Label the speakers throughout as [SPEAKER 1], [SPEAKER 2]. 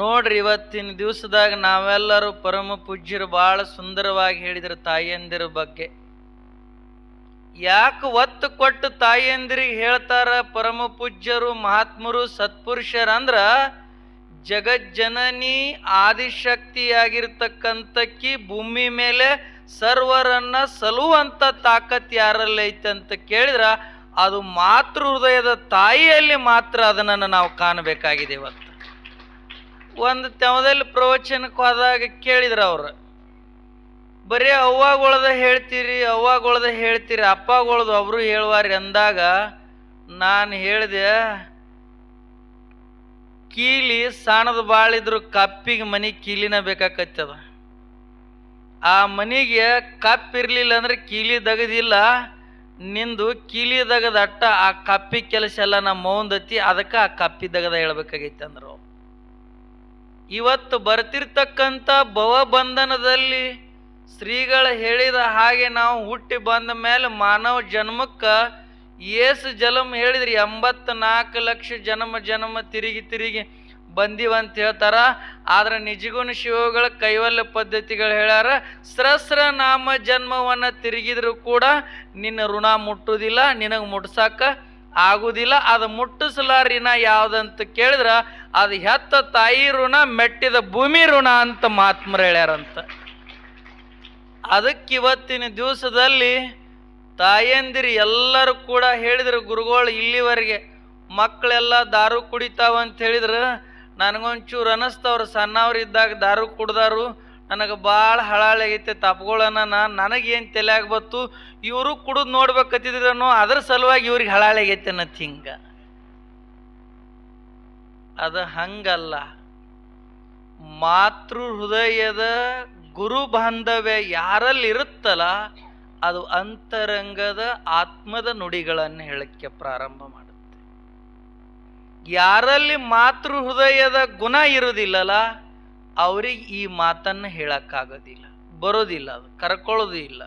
[SPEAKER 1] ನೋಡ್ರಿ, ಇವತ್ತಿನ ದಿವಸದಾಗ ನಾವೆಲ್ಲರೂ ಪರಮ ಪೂಜ್ಯರು ಬಹಳ ಸುಂದರವಾಗಿ ಹೇಳಿದ್ರು ತಾಯಿಯಂದಿರ ಬಗ್ಗೆ. ಯಾಕೆ ಒತ್ತು ಕೊಟ್ಟು ತಾಯಿಯಂದಿರಿಗೆ ಹೇಳ್ತಾರ ಪರಮ ಪೂಜ್ಯರು, ಮಹಾತ್ಮರು, ಸತ್ಪುರುಷರಂದ್ರ? ಜಗಜ್ಜನನಿ ಆದಿಶಕ್ತಿಯಾಗಿರ್ತಕ್ಕಂಥಕ್ಕಿ ಭೂಮಿ ಮೇಲೆ ಸರ್ವರನ್ನ ಸಲುವಂತ ತಾಕತ್ ಯಾರಲ್ಲಿ ಐತೆ ಅಂತ ಕೇಳಿದ್ರ, ಅದು ಮಾತೃ ಹೃದಯದ ತಾಯಿಯಲ್ಲಿ ಮಾತ್ರ ಅದನ್ನು ನಾವು ಕಾಣಬೇಕಾಗಿದೆ ಇವತ್ತು. ಒಂದು ತೆವದಲ್ಲಿ ಪ್ರವಚನಕ್ಕೆ ಹೋದಾಗ ಕೇಳಿದ್ರು ಅವ್ರು ಬರೀ ಅವ್ವಾಗೊಳದ ಹೇಳ್ತೀರಿ ಅವ್ವಾಗೊಳದ ಹೇಳ್ತೀರಿ, ಅಪ್ಪಗೊಳದು ಅವರು ಹೇಳುವಾರಿ ಅಂದಾಗ ನಾನು ಹೇಳಿದೆ, ಕೀಲಿ ಸಣ್ಣದ ಬಾಳಿದ್ರು ಕಪ್ಪಿಗೆ ಮನಿ ಕೀಲಿನ ಬೇಕಾಕತ್ತದ ಆ ಮನಿಗೆ ಕಪ್ ಇರಲಿಲ್ಲ ಅಂದ್ರೆ ಕೀಲಿ ದಗದಿಲ್ಲ, ನಿಂದು ಕೀಲಿ ದಗದ ಅಟ್ಟ ಆ ಕಪ್ಪಿ ಕೆಲಸ ಎಲ್ಲ ನಮ್ಮ ಮೌಂದತಿ ಅದಕ್ಕೆ ಆ ಕಪ್ಪಿ ದಗದ ಹೇಳ್ಬೇಕಾಗೈತೆ ಅಂದ್ರು. ಇವತ್ತು ಬರ್ತಿರ್ತಕ್ಕಂಥ ಭವಬಂಧನದಲ್ಲಿ ಶ್ರೀಗಳು ಹೇಳಿದ ಹಾಗೆ ನಾವು ಹುಟ್ಟಿ ಬಂದ ಮೇಲೆ ಮಾನವ ಜನ್ಮಕ್ಕೆ ಏಸು ಜನ್ಮ ಹೇಳಿದ್ರಿ ಎಂಬತ್ತು ನಾಲ್ಕು ಲಕ್ಷ ಜನ್ಮ ಜನ್ಮ ತಿರುಗಿ ತಿರುಗಿ ಬಂದಿವಂತ ಹೇಳ್ತಾರ. ಆದ್ರೆ ನಿಜಗುಣ ಶಿವಗಳ ಕೈವಲ್ಯ ಪದ್ಧತಿಗಳು ಹೇಳ್ಯಾರ ಸ್ರಸ್ರ ನಾಮ ಜನ್ಮವನ್ನ ತಿರುಗಿದ್ರು ಕೂಡ ನಿನ್ನ ಋಣ ಮುಟ್ಟುವುದಿಲ್ಲ ನಿನಗೆ ಮುಟ್ಸಾಕ ಆಗುದಿಲ್ಲ, ಅದು ಮುಟ್ಟಿಸಲಾರಿನ ಯಾವ್ದಂತ ಕೇಳಿದ್ರ ಅದು ಹೆತ್ತ ತಾಯಿ ಋಣ, ಮೆಟ್ಟಿದ ಭೂಮಿ ಋಣ ಅಂತ ಮಹಾತ್ಮರು ಹೇಳ್ಯಾರಂತ. ಅದಕ್ಕೆ ಇವತ್ತಿನ ದಿವಸದಲ್ಲಿ ತಾಯಂದಿರಿ ಎಲ್ಲರೂ ಕೂಡ ಹೇಳಿದ್ರು, ಗುರುಗಳು, ಇಲ್ಲಿವರೆಗೆ ಮಕ್ಕಳೆಲ್ಲ ದಾರು ಕುಡಿತಾವಂತ ಹೇಳಿದ್ರು. ನನಗೊಂಚೂರು ಅನ್ನಿಸ್ತವ್ರು ಸಣ್ಣವ್ರು ಇದ್ದಾಗ ದಾರು ಕುಡ್ದಾರು. ನನಗೆ ಭಾಳ ಹಳಾಳಾಗೈತೆ ತಪ್ಪುಗಳನ್ನ ನನಗೇನು ತಲೆಯಾಗ ಬತ್ತು ಇವರು ಕುಡಿದು ನೋಡ್ಬೇಕತ್ತಿದ್ರನೋ, ಅದ್ರ ಸಲುವಾಗಿ ಇವ್ರಿಗೆ ಹಳಾಳಾಗೈತೆ ಅನ್ನತ್ ಹಿಂಗ. ಅದು ಹಂಗಲ್ಲ. ಮಾತೃ ಹೃದಯದ ಗುರು ಬಾಂಧವ್ಯ ಯಾರಲ್ಲಿ ಇರುತ್ತಲ್ಲ, ಅದು ಅಂತರಂಗದ ಆತ್ಮದ ನುಡಿಗಳನ್ನು ಹೇಳಕ್ಕೆ ಪ್ರಾರಂಭ ಮಾಡುತ್ತೆ. ಯಾರಲ್ಲಿ ಮಾತೃ ಹೃದಯದ ಗುಣ ಇರುವುದಿಲ್ಲಲ್ಲ ಅವ್ರಿಗೆ ಈ ಮಾತನ್ನು ಹೇಳಕ್ಕಾಗೋದಿಲ್ಲ, ಬರೋದಿಲ್ಲ ಅದು, ಕರ್ಕೊಳ್ಳೋದು ಇಲ್ಲ.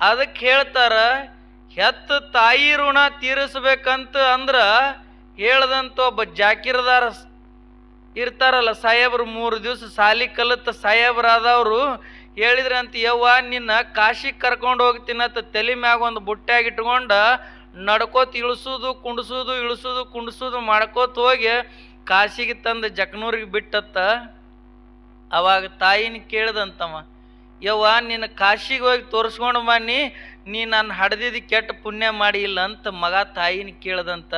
[SPEAKER 1] ಅದಕ್ಕೆ ಹೇಳ್ತಾರ, ಹೆತ್ತ ತಾಯಿ ಋಣ ತೀರಿಸ್ಬೇಕಂತ ಅಂದ್ರ ಹೇಳ್ದಂತ ಒಬ್ಬ ಜಾಕಿರದಾರ ಇರ್ತಾರಲ್ಲ, ಸಾಹೇಬ್ರು ಮೂರು ದಿವಸ ಸಾಲಿ ಕಲಿತ ಸಾಹೇಬ್ರಾದವರು ಹೇಳಿದ್ರಂತ ಯವ್ವ, ನಿನ್ನ ಕಾಶಿಗೆ ಕರ್ಕೊಂಡು ಹೋಗ್ತೀನಂತ ತಲೆ ಮ್ಯಾಗ ಒಂದು ಬುಟ್ಟ್ಯಾಗ ಇಟ್ಕೊಂಡ ನಡ್ಕೋತ ಇಳಿಸೋದು, ಕುಂಡ್ಸೋದು ಇಳಿಸೋದು, ಕುಂಡ್ಸೋದು ಮಾಡ್ಕೋತ ಹೋಗಿ ಕಾಶಿಗೆ ತಂದು ಜಕ್ನೂರಿಗೆ ಬಿಟ್ಟತ್ತ. ಅವಾಗ ತಾಯಿನ ಕೇಳ್ದಂತವ, ಯವ್ವ ನಿನ್ನ ಕಾಶಿಗೆ ಹೋಗಿ ತೋರಿಸ್ಕೊಂಡು ಬನ್ನಿ ನೀ ನಾನು ಹಡ್ದಿದ್ದು ಕೆಟ್ಟ ಪುಣ್ಯ ಮಾಡಿ ಇಲ್ಲ ಅಂತ ಮಗ ತಾಯಿನ ಕೇಳ್ದಂತ,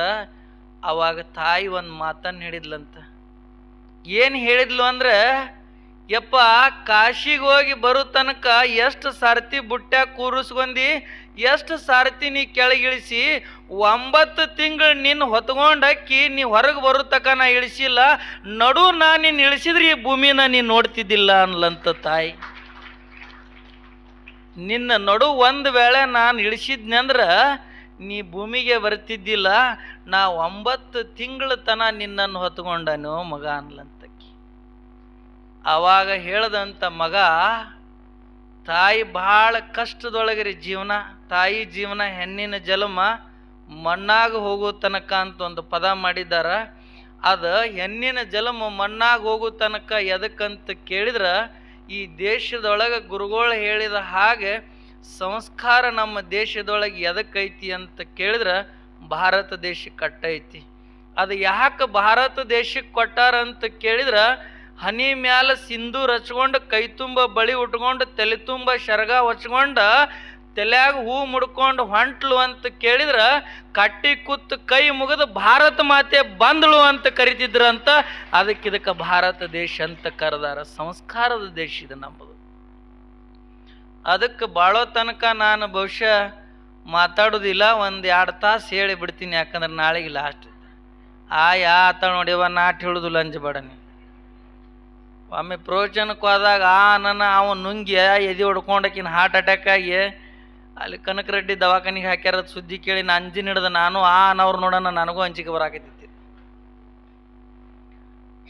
[SPEAKER 1] ಅವಾಗ ತಾಯಿ ಒಂದು ಮಾತನ್ನು ಹೇಳಿದ್ಲಂತ. ಏನು ಹೇಳಿದ್ಲು ಅಂದ್ರೆ ಯಪ್ಪ ಕಾಶಿಗೆ ಹೋಗಿ ಬರೋ ತನಕ ಎಷ್ಟು ಸಾರ್ತಿ ಬುಟ್ಟ್ಯಾಗ ಕೂರಿಸ್ಕೊಂಡಿ ಎಷ್ಟು ಸಾರ್ತಿ ನೀ ಕೆಳಗಿಳಿಸಿ? ಒಂಬತ್ತು ತಿಂಗಳು ನಿನ್ನ ಹೊತ್ಕೊಂಡು ನೀ ಹೊರಗೆ ಬರೋ ತಕ ನಾ ಇಳಿಸಿಲ್ಲ. ನಡು ನಾ ನಿನ್ನ ಇಳಿಸಿದ್ರೆ ಈ ಭೂಮಿನ ನೀನು ನೋಡ್ತಿದ್ದಿಲ್ಲ ಅನ್ಲಂತ ತಾಯಿ. ನಿನ್ನ ನಡು ಒಂದು ವೇಳೆ ನಾನು ಇಳಿಸಿದ್ನಂದ್ರೆ ನೀ ಭೂಮಿಗೆ ಬರ್ತಿದ್ದಿಲ್ಲ. ನಾ ಒಂಬತ್ತು ತಿಂಗಳ ತನ ನಿನ್ನನ್ನು ಹೊತ್ಕೊಂಡನು ಮಗ ಅನ್ಲಂತಕ್ಕಿ ಆವಾಗ ಹೇಳ್ದಂತ ಮಗ, ತಾಯಿ ಭಾಳ ಕಷ್ಟದೊಳಗ್ರಿ ಜೀವನ, ತಾಯಿ ಜೀವನ ಹೆಣ್ಣಿನ ಜಲಮ ಮಣ್ಣಾಗ ಹೋಗೋ ತನಕ ಅಂತ ಒಂದು ಪದ ಮಾಡಿದ್ದಾರ. ಅದು ಹೆಣ್ಣಿನ ಜಲಮ ಮಣ್ಣಾಗ ಹೋಗೋ ತನಕ ಎದಕ್ಕಂತ ಕೇಳಿದ್ರೆ, ಈ ದೇಶದೊಳಗೆ ಗುರುಗಳು ಹೇಳಿದ ಹಾಗೆ ಸಂಸ್ಕಾರ ನಮ್ಮ ದೇಶದೊಳಗೆ ಎದಕ್ಕೈತಿ ಅಂತ ಕೇಳಿದ್ರೆ ಭಾರತ ದೇಶಕ್ಕೆ ಕಟ್ಟೈತಿ. ಅದು ಯಾಕೆ ಭಾರತ ದೇಶಕ್ಕೆ ಕೊಟ್ಟಾರ ಅಂತ ಕೇಳಿದ್ರೆ ಹನಿ ಮ್ಯಾಲ ಸಿಂಧೂರ್ ಹಚ್ಕೊಂಡು ಕೈ ತುಂಬ ಬಳಿ ಉಟ್ಕೊಂಡು, ತಲೆ ತುಂಬ ಶರ್ಗ ಹೊಚ್ಕೊಂಡ ತಲೆಯಾಗ ಹೂ ಮುಡ್ಕೊಂಡು ಹೊಂಟ್ಲು ಅಂತ ಕೇಳಿದ್ರ, ಕಟ್ಟಿ ಕುತ್ತು ಕೈ ಮುಗಿದು ಭಾರತ ಮಾತೆ ಬಂದಳು ಅಂತ ಕರಿತಿದ್ರಂತ ಅದಕ್ಕೆ ಇದಕ್ಕೆ ಭಾರತ ದೇಶ ಅಂತ ಕರೆದಾರ. ಸಂಸ್ಕಾರದ ದೇಶ ಇದು ನಮ್ಮದು ಅದಕ್ಕೆ ಬಾಳೋ ತನಕ ನಾನು ಬಹುಶಃ ಮಾತಾಡೋದಿಲ್ಲ, ಒಂದು ಎರಡು ತಾಸು ಹೇಳಿ ಬಿಡ್ತೀನಿ ಯಾಕಂದ್ರೆ ನಾಳೆಗೆ ಲಾಸ್ಟ್ ಆ ಯಾ ಆತ ನೋಡಿವ ನಾಟ್ ಹೇಳುದಿಲ್ಲ ಅಂಜಬೇಡ ನೀ ಒಮ್ಮೆ ಪ್ರವಚನಕ್ಕೆ ಹೋದಾಗ, ಆ ನನ್ನ ಅವ ನುಂಗಿ ಎದೆ ಹೊಡ್ಕೊಂಡಕಿನ ಹಾರ್ಟ್ ಅಟ್ಯಾಕ್ ಆಗಿ ಅಲ್ಲಿ ಕನಕ ರೆಡ್ಡಿ ದವಾಖಾನಿಗೆ ಹಾಕ್ಯಾರ ಸುದ್ದಿ ಕೇಳಿ ನಾ ಅಂಜಿನ ಹಿಡ್ದ ನಾನು ಆ ಅನ್ನವ್ರು ನೋಡೋಣ ನನಗೂ ಅಂಜಿಕೆ ಬರಾಕತ್ತೈತಿ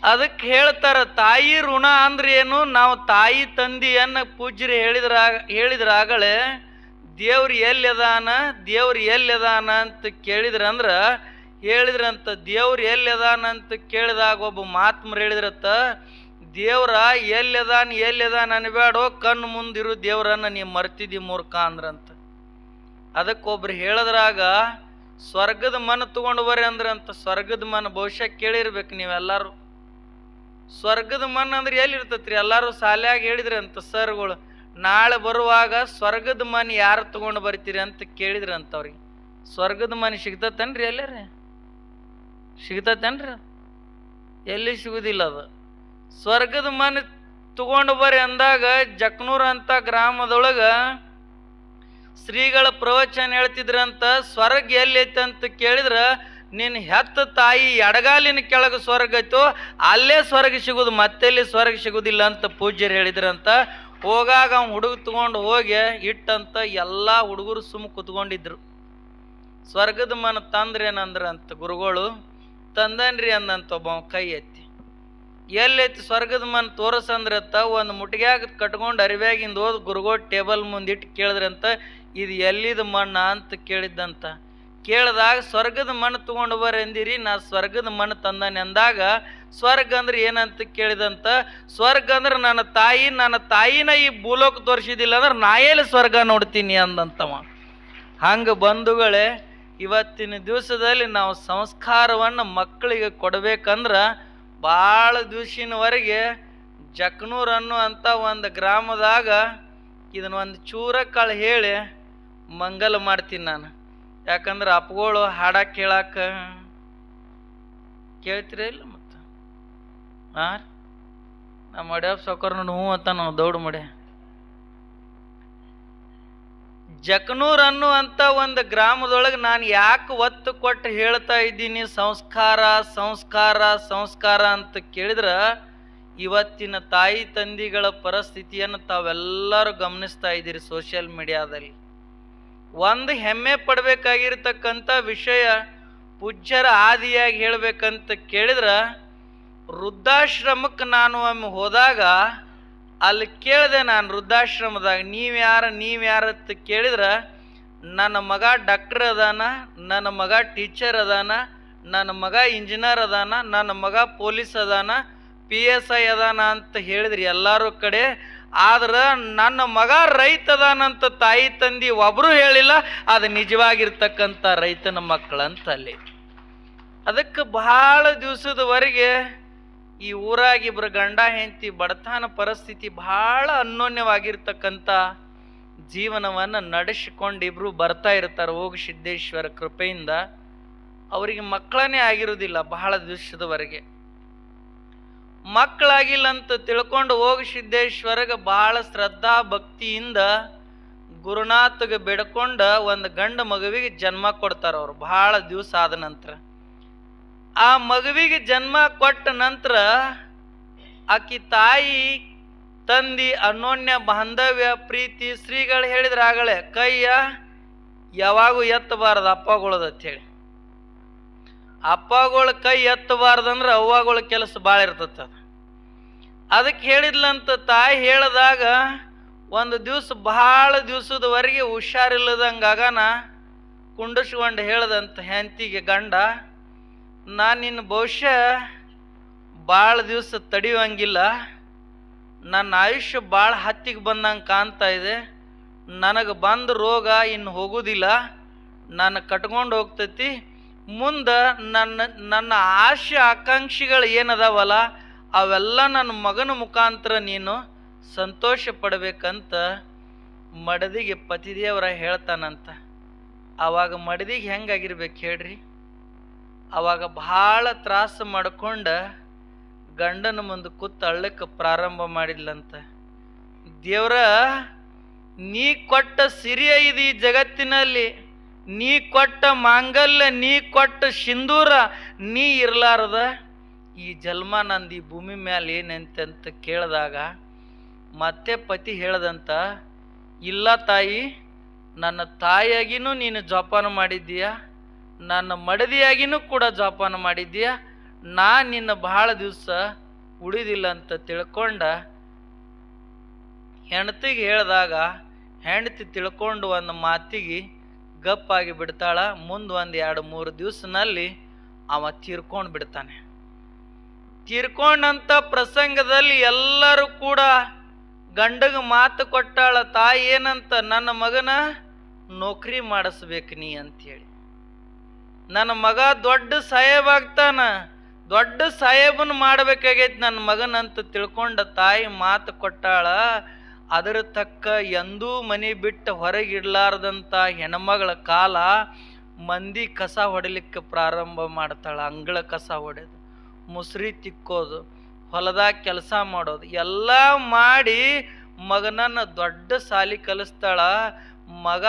[SPEAKER 1] ಅದಕ್ಕೆ ಹೇಳ್ತಾರ, ತಾಯಿ ಋಣ ಅಂದ್ರೆ ಏನು? ನಾವು ತಾಯಿ ತಂದೆಯನ್ನು ಪೂಜ್ಯರು ಹೇಳಿದ್ರ ಹೇಳಿದ್ರ ಆಗಲೇ ದೇವ್ರು ಎಲ್ಲಿ ಅದಾನ, ದೇವ್ರು ಎಲ್ಲಿ ಅದಾನ ಅಂತ ಕೇಳಿದ್ರಂದ್ರ ಹೇಳಿದ್ರಂತ ದೇವ್ರು ಎಲ್ಲಿ ಅದಾನಂತ ಕೇಳಿದಾಗ ಒಬ್ಬ ಮಾತ್ಮರು ಹೇಳಿದ್ರತ್ತ ದೇವ್ರ ಎಲ್ಲಿ ಎಲ್ಲಿದಾನ ಎಲ್ಲಿ ಅದಾನ ಅನ್ಬೇಡೋ ಕಣ್ಣು ಮುಂದಿರು ದೇವ್ರನ್ನ ನೀ ಮರ್ತಿದಿ ಮೂರ್ಖ ಅಂದ್ರಂತ. ಅದಕ್ಕೊಬ್ರು ಹೇಳಿದ್ರಾಗ, ಸ್ವರ್ಗದ ಮನ ತಗೊಂಡು ಬರ್ರಿ ಅಂದ್ರಂತ. ಸ್ವರ್ಗದ ಮನ ಬಹುಶಃ ಕೇಳಿರ್ಬೇಕು ನೀವೆಲ್ಲರೂ. ಸ್ವರ್ಗದ ಮನ್ ಅಂದ್ರೆ ಎಲ್ಲಿ ಇರ್ತೈತ್ರಿ ಎಲ್ಲರೂ ಸಾಲ್ಯಾಗ ಹೇಳಿದ್ರಿ ಅಂತ ಸರ್ಗಳು. ನಾಳೆ ಬರುವಾಗ ಸ್ವರ್ಗದ ಮನ್ ಯಾರು ತಗೊಂಡು ಬರ್ತೀರಿ ಅಂತ ಕೇಳಿದ್ರಿ ಅಂತ ಅವ್ರಿಗೆ. ಸ್ವರ್ಗದ ಮನೆ ಸಿಗ್ತತೇನ್ರಿ ಎಲ್ಲೇ ಸಿಗ್ತತೇನ್ರಿ? ಎಲ್ಲಿ ಸಿಗುದಿಲ್ಲ ಅದು. ಸ್ವರ್ಗದ ಮನೆ ತಗೊಂಡು ಬರ್ರಿ ಅಂದಾಗ ಜಕ್ನೂರ್ ಅಂತ ಗ್ರಾಮದೊಳಗೆ ಶ್ರೀಗಳ ಪ್ರವಚನ ಹೇಳ್ತಿದ್ರಂತ, ಸ್ವರ್ಗ ಎಲ್ಲಿ ಅಂತ ಕೇಳಿದ್ರ ನಿನ್ನ ಹೆತ್ತ ತಾಯಿ ಎಡಗಾಲಿನ ಕೆಳಗೆ ಸ್ವರ್ಗ ಐತೋ, ಅಲ್ಲೇ ಸ್ವರ್ಗ ಸಿಗುದು, ಮತ್ತೆಲ್ಲಿ ಸ್ವರ್ಗ ಸಿಗುದಿಲ್ಲ ಅಂತ ಪೂಜ್ಯರು ಹೇಳಿದ್ರಂತ, ಹೋಗಾಗ ಅವ್ನು ಹುಡುಗ ತಗೊಂಡು ಹೋಗಿ ಇಟ್ಟಂತ ಎಲ್ಲ ಹುಡುಗರು ಸುಮ್ಮ ಕುತ್ಕೊಂಡಿದ್ರು. ಸ್ವರ್ಗದ ಮನ ತಂದ್ರೇನಂದ್ರಂತ ಗುರುಗಳು, ತಂದನ್ರಿ ಅಂದಂತ ಒಬ್ಬ ಕೈ ಎತ್ತಿ. ಎಲ್ಲೈತಿ ಸ್ವರ್ಗದ ಮನ್ ತೋರಸಂದ್ರತ್ತ ಒಂದು ಮುಟ್ಗ್ಯಾಗ ಕಟ್ಕೊಂಡು ಅರಿವ್ಯಾಗಿಂದ ಹೋದ್ ಗುರುಗಳು ಟೇಬಲ್ ಮುಂದಿಟ್ಟು ಕೇಳಿದ್ರಂತ, ಇದು ಎಲ್ಲಿದ ಮಣ್ಣ? ಅಂತ ಕೇಳಿದ್ದಂತ. ಕೇಳಿದಾಗ, ಸ್ವರ್ಗದ ಮಣ್ಣು ತೊಗೊಂಡು ಬರೆಂದಿರಿ ನಾ ಸ್ವರ್ಗದ ಮಣ್ಣು ತಂದಾನೆ ಅಂದಾಗ, ಸ್ವರ್ಗ ಅಂದ್ರೆ ಏನಂತ ಕೇಳಿದಂತ, ಸ್ವರ್ಗ ಅಂದ್ರೆ ನನ್ನ ತಾಯಿ, ನನ್ನ ತಾಯಿನ ಈ ಭೂಲೋಕ ತೋರಿಸಿದಿಲ್ಲ ಅಂದ್ರೆ ನಾ ಎಲ್ಲಿ ಸ್ವರ್ಗ ನೋಡ್ತೀನಿ? ಅಂದಂತವ. ಹಂಗೆ ಬಂಧುಗಳೇ, ಇವತ್ತಿನ ದಿವಸದಲ್ಲಿ ನಾವು ಸಂಸ್ಕಾರವನ್ನು ಮಕ್ಕಳಿಗೆ ಕೊಡಬೇಕಂದ್ರೆ ಭಾಳ ದಿವಸಿನವರೆಗೆ ಜಕ್ನೂರ್ ಅನ್ನುವಂಥ ಒಂದು ಗ್ರಾಮದಾಗ ಇದನ್ನ ಒಂದು ಚೂರ ಕಾಳು ಹೇಳಿ ಮಂಗಲ ಮಾಡ್ತೀನಿ ನಾನು. ಯಾಕಂದ್ರೆ ಅಪ್ಪಗಳು ಹಾಡ ಕೇಳಾಕ ಕೇಳ್ತೀರ ಇಲ್ಲ ಮತ್ತು? ಹಾಂ ನಮ್ಮ ಮಡ್ಯಪ್ಪ ಸೌಕರ್ನ ಹ್ಞೂ ಅಂತ ನಾವು ದೌಡ್ ಮಡೆ. ಜಕನೂರ್ ಅನ್ನುವಂಥ ಒಂದು ಗ್ರಾಮದೊಳಗೆ ನಾನು ಯಾಕೆ ಒತ್ತು ಕೊಟ್ಟು ಹೇಳ್ತಾ ಇದ್ದೀನಿ, ಸಂಸ್ಕಾರ ಸಂಸ್ಕಾರ ಸಂಸ್ಕಾರ ಅಂತ ಕೇಳಿದ್ರೆ ಇವತ್ತಿನ ತಾಯಿ ತಂದಿಗಳ ಪರಿಸ್ಥಿತಿಯನ್ನು ತಾವೆಲ್ಲರೂ ಗಮನಿಸ್ತಾ ಇದ್ದೀರಿ ಸೋಷಿಯಲ್ ಮೀಡಿಯಾದಲ್ಲಿ. ಒಂದು ಹೆಮ್ಮೆ ಪಡಬೇಕಾಗಿರ್ತಕ್ಕಂಥ ವಿಷಯ ಪೂಜ್ಯರ ಆದಿಯಾಗಿ ಹೇಳ್ಬೇಕಂತ ಕೇಳಿದ್ರೆ ವೃದ್ಧಾಶ್ರಮಕ್ಕೆ ನಾನು ಒಮ್ಮೆ ಹೋದಾಗ ಅಲ್ಲಿ ಕೇಳಿದೆ ನಾನು ವೃದ್ಧಾಶ್ರಮದಾಗ, ನೀವು ಯಾರು ನೀವು ಯಾರು ಅಂತ ಕೇಳಿದ್ರೆ, ನನ್ನ ಮಗ ಡಾಕ್ಟರ್ ಅದಾನ, ನನ್ನ ಮಗ ಟೀಚರ್ ಅದಾನ, ನನ್ನ ಮಗ ಇಂಜಿನಿಯರ್ ಅದಾನ, ನನ್ನ ಮಗ ಪೊಲೀಸ್ ಅದಾನ ಪಿ ಎಸ್ ಐ ಅದಾನ ಅಂತ ಹೇಳಿದ್ರಿ ಎಲ್ಲರೂ ಕಡೆ. ಆದ್ರೆ ನನ್ನ ಮಗ ರೈತ ಅದಾನಂತ ತಾಯಿ ತಂದಿ ಒಬ್ರು ಹೇಳಿಲ್ಲ, ಅದು ನಿಜವಾಗಿರ್ತಕ್ಕಂಥ ರೈತನ ಮಕ್ಕಳಂತ ಅಲ್ಲಿ ಅದಕ್ಕೆ ಬಹಳ ದಿವಸದವರೆಗೆ ಈ ಊರಾಗಿಬ್ಬರು ಗಂಡ ಹೆಂಡತಿ ಬಡತನ ಪರಿಸ್ಥಿತಿ ಬಹಳ ಅನ್ಯೋನ್ಯವಾಗಿರ್ತಕ್ಕಂಥ ಜೀವನವನ್ನು ನಡೆಸಿಕೊಂಡು ಇಬ್ರು ಬರ್ತಾ ಇರ್ತಾರೆ ಹೋಗಿ ಸಿದ್ದೇಶ್ವರ ಕೃಪೆಯಿಂದ. ಅವರಿಗೆ ಮಕ್ಕಳನ್ನೇ ಆಗಿರುವುದಿಲ್ಲ ಬಹಳ ದಿವಸದವರೆಗೆ. ಮಕ್ಕಳಾಗಿಲ್ಲ ಅಂತ ತಿಳ್ಕೊಂಡು ಹೋಗಿ ಸಿದ್ದೇಶ್ವರಗೆ ಬಹಳ ಶ್ರದ್ಧಾ ಭಕ್ತಿಯಿಂದ ಗುರುನಾಥಗೆ ಬೇಡ್ಕೊಂಡ ಒಂದು ಗಂಡ ಮಗುವಿಗೆ ಜನ್ಮ ಕೊಡ್ತಾರೆ ಅವರು. ಬಹಳ ದಿವಸ ಆದ ನಂತರ. ಆ ಮಗುವಿಗೆ ಜನ್ಮ ಕೊಟ್ಟ ನಂತರ ಆಕಿ ತಾಯಿ, ತಂದಿ ಅನ್ಯೋನ್ಯ ಬಾಂಧವ್ಯ, ಪ್ರೀತಿ, ಶ್ರೀಗಳು ಹೇಳಿದ್ರೆ ಆಗಲೇ ಕೈಯ ಯಾವಾಗೂ ಎತ್ತಬಾರದು ಅಪ್ಪಗಳದ ಹೇಳಿ. ಅಪ್ಪಗಳ ಕೈ ಎತ್ತಬಾರ್ದಂದ್ರೆ ಅವ್ವಗಳ ಕೆಲಸ ಭಾಳ ಇರ್ತದ ಅದಕ್ಕೆ ಹೇಳಿದ್ಲಂತ ತಾಯಿ ಹೇಳಿದಾಗ ಒಂದು ದಿವಸ ಬಹಳ ದಿವಸದವರೆಗೆ ಹುಷಾರಿಲ್ಲದಂಗಾಗನ ಕುಂಡಿಸ್ಕೊಂಡು ಹೇಳ್ದಂತ ಹೆಂತಿಗೆ ಗಂಡ ನಾನು ನಿನ್ನ ಬಹುಶಃ ಭಾಳ ದಿವಸ ತಡೆಯುವಂಗಿಲ್ಲ. ನನ್ನ ಆಯುಷ್ಯ ಭಾಳ ಹತ್ತಿಗೆ ಬಂದಂಗೆ ಕಾಣ್ತಾ ಇದೆ. ನನಗೆ ಬಂದ ರೋಗ ಇನ್ನು ಹೋಗೋದಿಲ್ಲ. ನಾನು ಕಟ್ಕೊಂಡು ಹೋಗ್ತೈತಿ. ಮುಂದೆ ನನ್ನ ನನ್ನ ಆಶೆ, ಆಕಾಂಕ್ಷೆಗಳು ಏನದಾವಲ್ಲ ಅವೆಲ್ಲ ನನ್ನ ಮಗನ ಮುಖಾಂತರ ನೀನು ಸಂತೋಷ ಪಡಬೇಕಂತ ಮಡದಿಗೆ ಪತಿದೇವರ ಹೇಳ್ತಾನಂತ. ಆವಾಗ ಮಡದಿಗೆ ಹೆಂಗಾಗಿರ್ಬೇಕು ಹೇಳ್ರಿ? ಅವಾಗ ಭಾಳ ತ್ರಾಸ ಮಾಡ್ಕೊಂಡು ಗಂಡನ ಮುಂದೆ ಕೂತು ಅಳ್ಳಕ್ಕೆ ಪ್ರಾರಂಭ ಮಾಡಿದ್ಲಂತ. ದೇವ್ರ, ನೀ ಕೊಟ್ಟ ಸಿರಿಯ ಇದು ಈ ಜಗತ್ತಿನಲ್ಲಿ, ನೀ ಕೊಟ್ಟ ಮಾಂಗಲ್ಯ, ನೀ ಕೊಟ್ಟ ಸಿಂಧೂರ, ನೀ ಇರ್ಲಾರದ ಈ ಜನ್ಮ ನಂದು ಈ ಭೂಮಿ ಮ್ಯಾಲೆ ಏನಂತ ಕೇಳಿದಾಗ ಮತ್ತೆ ಪತಿ ಹೇಳ್ದಂತ, ಇಲ್ಲ ತಾಯಿ, ನನ್ನ ತಾಯಿಯಾಗಿನೂ ನೀನು ಜೋಪಾನ ಮಾಡಿದ್ದೀಯ? ನನ್ನ ಮಡದಿಯಾಗಿನೂ ಕೂಡ ಜೋಪಾನ ಮಾಡಿದ್ದೀಯ? ನಾ ನಿನ್ನ ಬಹಳ ದಿವಸ ಉಳಿದಿಲ್ಲ ಅಂತ ತಿಳ್ಕೊಂಡ ಹೆಂಡತಿಗೆ ಹೇಳಿದಾಗ, ಹೆಂಡತಿ ತಿಳ್ಕೊಂಡು ಒಂದು ಮಾತಿಗೆ ಗಪ್ಪಾಗಿ ಬಿಡ್ತಾಳ, ಮುಂದೆ ಒಂದು ಎರಡು ಮೂರು ದಿವಸನಲ್ಲಿ ಅವ ತೀರ್ಕೊಂಡು ಬಿಡ್ತಾನೆ. ತೀರ್ಕೊಂಡಂಥ ಪ್ರಸಂಗದಲ್ಲಿ ಎಲ್ಲರೂ ಕೂಡ ಗಂಡಗ ಮಾತು ಕೊಟ್ಟಾಳ ತಾಯಿ ಏನಂತ ನನ್ನ ಮಗನ ನೌಕರಿ ಮಾಡಿಸ್ಬೇಕು ನೀ ಅಂತೇಳಿ. ನನ್ನ ಮಗ ದೊಡ್ಡ ಸಾಹೇಬ್ ಆಗ್ತಾನ. ದೊಡ್ಡ ಸಾಹೇಬನ್ ಮಾಡ್ಬೇಕಾಗೈತಿ ನನ್ನ ಮಗನಂತ ತಿಳ್ಕೊಂಡ ತಾಯಿ ಮಾತು ಕೊಟ್ಟಾಳ, ಅದರ ತಕ್ಕ ಎಂದೂ ಮನೆ ಬಿಟ್ಟು ಹೊರಗಿಡ್ಲಾರ್ದಂಥ ಹೆಣ್ಮಗಳ ಕಾಲ ಮಂದಿ ಕಸ ಹೊಡಿಲಿಕ್ಕೆ ಪ್ರಾರಂಭ ಮಾಡ್ತಾಳೆ, ಅಂಗಳ ಕಸ ಹೊಡೆದು, ಮುಸ್ರಿ ತಿಕ್ಕೋದು, ಹೊಲದಾಗ ಕೆಲಸ ಮಾಡೋದು, ಎಲ್ಲ ಮಾಡಿ ಮಗನನ್ನು ದೊಡ್ಡ ಸಾಲಿ ಕಲಿಸ್ತಾಳ, ಮಗ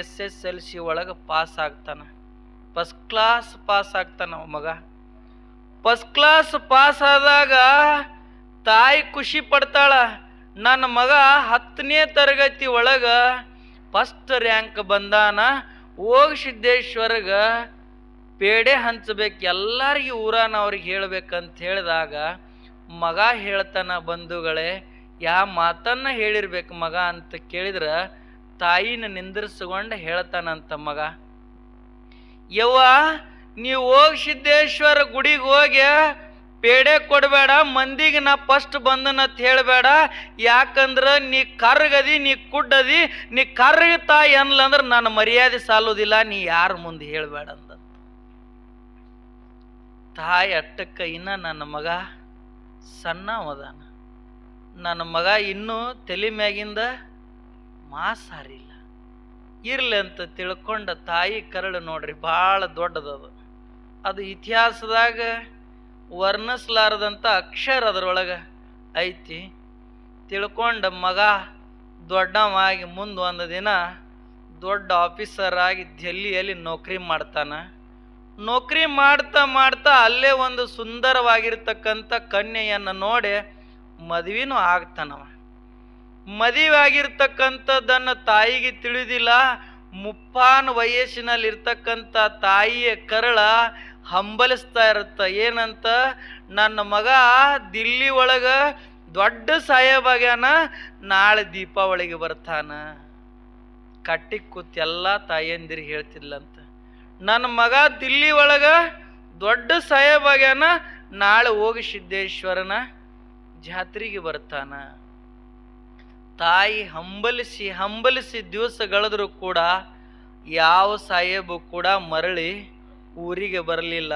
[SPEAKER 1] ಎಸ್ ಎಸ್ ಎಲ್ ಸಿ ಒಳಗೆ ಪಾಸ್ ಆಗ್ತಾನ. ಫಸ್ಟ್ ಕ್ಲಾಸ್ ಪಾಸ್ ಆಗ್ತಾನ ಮಗ. ಫಸ್ಟ್ ಕ್ಲಾಸ್ ಪಾಸ್ ಆದಾಗ ತಾಯಿ ಖುಷಿ ಪಡ್ತಾಳ, ನನ್ನ ಮಗ ಹತ್ತನೇ ತರಗತಿ ಒಳಗ ಫಸ್ಟ್ ರ್ಯಾಂಕ್ ಬಂದಾನ, ಹೋಗಿ ಸಿದ್ದೇಶ್ವರಗ ಪೇಡೆ ಹಂಚಬೇಕು, ಎಲ್ಲರಿಗೂ ಊರಾನ ಅವ್ರಿಗೆ ಹೇಳ್ಬೇಕಂತ ಹೇಳಿದಾಗ ಮಗ ಹೇಳ್ತಾನ, ಬಂಧುಗಳೇ, ಯಾ ಮಾತನ್ನು ಹೇಳಿರ್ಬೇಕು ಮಗ ಅಂತ ಕೇಳಿದ್ರೆ ತಾಯಿನ ನಿಂದಿರ್ಸ್ಕೊಂಡು ಹೇಳ್ತಾನಂತ ಮಗ. ಯವ್ವ, ನೀವು ಹೋಗಿ ಸಿದ್ದೇಶ್ವರ ಗುಡಿಗೆ ಹೋಗಿ ಪೇಡೆ ಕೊಡಬೇಡ, ಮಂದಿಗೆ ನಾ ಫಸ್ಟ್ ಬಂದನಂತ ಹೇಳಬೇಡ. ಯಾಕಂದ್ರೆ ನೀ ಕರ್ಗದಿ, ನೀ ಕುಡ್ಡದಿ, ನೀ ಕರ್ಗ ತಾಯಿ ಅನ್ಲಂದ್ರೆ ನನ್ನ ಮರ್ಯಾದೆ ಸಾಲೋದಿಲ್ಲ, ನೀ ಯಾರ ಮುಂದೆ ಹೇಳಬೇಡ ಅಂದ ತಾಯಿ ಅಟ್ಟಕ್ಕ ಇನ್ನ ನನ್ನ ಮಗ ಸಣ್ಣವದಾನ. ನನ್ನ ಮಗ ಇನ್ನೂ ತಲೆ ಮ್ಯಾಗಿಂದ ಮಾಸಾರಿಲ್ಲ. ಇರ್ಲಿ ಅಂತ ತಿಳ್ಕೊಂಡ ತಾಯಿ ಕರಳು ನೋಡ್ರಿ, ಭಾಳ ದೊಡ್ಡದದು. ಅದು ಇತಿಹಾಸದಾಗ ವರ್ಣಿಸ್ಲಾರದಂಥ ಅಕ್ಷರ ಅದರೊಳಗೆ ಐತಿ. ತಿಳ್ಕೊಂಡ ಮಗ ದೊಡ್ಡವಾಗಿ ಮುಂದೆ ಒಂದು ದಿನ ದೊಡ್ಡ ಆಫೀಸರ್ ಆಗಿ ಡೆಲ್ಲಿಯಲ್ಲಿ ನೌಕರಿ ಮಾಡ್ತಾನೆ. ನೌಕರಿ ಮಾಡ್ತಾ ಮಾಡ್ತಾ ಅಲ್ಲೇ ಒಂದು ಸುಂದರವಾಗಿರ್ತಕ್ಕಂಥ ಕನ್ಯೆಯನ್ನು ನೋಡಿ ಮದುವೆನೂ ಆಗ್ತಾನವ. ಮದುವೆ ಆಗಿರ್ತಕ್ಕಂಥದ್ದನ್ನು ತಾಯಿಗೆ ತಿಳಿದಿಲ್ಲ, ಮುಪ್ಪಾನ್ ವಯಸ್ಸಿನಲ್ಲಿರ್ತಕ್ಕಂಥ ತಾಯಿಯ ಕರಳ ಹಂಬಲಿಸ್ತಾ ಇರುತ್ತ. ಏನಂತ? ನನ್ನ ಮಗ ದಿಲ್ಲಿ ಒಳಗ ದೊಡ್ಡ ಸಾಹೇಬಾಗ್ಯಾನ ನಾಳೆ ದೀಪಾವಳಿಗೆ ಬರ್ತಾನ. ಕಟ್ಟಿ ಕೂತ್ ಎಲ್ಲ ತಾಯಿಯಂದಿರಿ ಹೇಳ್ತಿದ್ಲಂತ. ನನ್ನ ಮಗ ದಿಲ್ಲಿ ಒಳಗ ದೊಡ್ಡ ಸಾಹೇಬಾಗ್ಯಾನ ನಾಳೆ ಹೋಗಿ ಸಿದ್ದೇಶ್ವರನ ಜಾತ್ರೆಗೆ ಬರ್ತಾನ. ತಾಯಿ ಹಂಬಲಿಸಿ ಹಂಬಲಿಸಿ ದಿವಸಗಳದ್ರು ಕೂಡ ಯಾವ ಸಾಹೇಬು ಕೂಡ ಮರಳಿ ಊರಿಗೆ ಬರಲಿಲ್ಲ.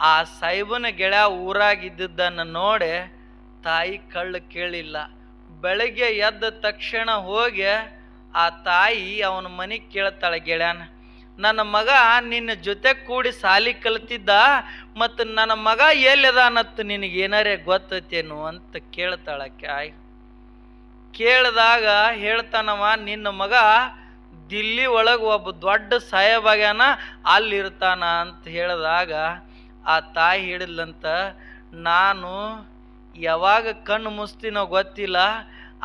[SPEAKER 1] ಆ ಸಾಹೇಬನ ಗೆಳೆಯ ಊರಾಗಿದ್ದದ್ದನ್ನು ನೋಡಿ ತಾಯಿ ಕಳ್ಳು ಕೇಳಿಲ್ಲ. ಬೆಳಗ್ಗೆ ಎದ್ದ ತಕ್ಷಣ ಹೋಗಿ ಆ ತಾಯಿ ಅವನ ಮನೆ ಕೇಳ್ತಾಳೆ, ಗೆಳೆಯನ, ನನ್ನ ಮಗ ನಿನ್ನ ಜೊತೆ ಕೂಡಿ ಸಾಲಿ ಕಲ್ತಿದ್ದ ಮತ್ತು ನನ್ನ ಮಗ ಎಲ್ಲಿದ ಅನ್ನತ್ತು ನಿನಗೇನಾರೇ ಗೊತ್ತೈತೇನು ಅಂತ ಕೇಳ್ತಾಳೆ ಆಯ್ ಕೇಳಿದಾಗ ಹೇಳ್ತಾನವ, ನಿನ್ನ ಮಗ ದಿಲ್ಲಿ ಒಳಗೆ ಒಬ್ಬ ದೊಡ್ಡ ಸಾಹೇಬಾಗ್ಯಾನ ಅಲ್ಲಿರ್ತಾನ ಅಂತ ಹೇಳಿದಾಗ ಆ ತಾಯಿ ಹೇಳಿದ್ಲಂತ, ನಾನು ಯಾವಾಗ ಕಣ್ಣು ಮುಸ್ತಿನೋ ಗೊತ್ತಿಲ್ಲ,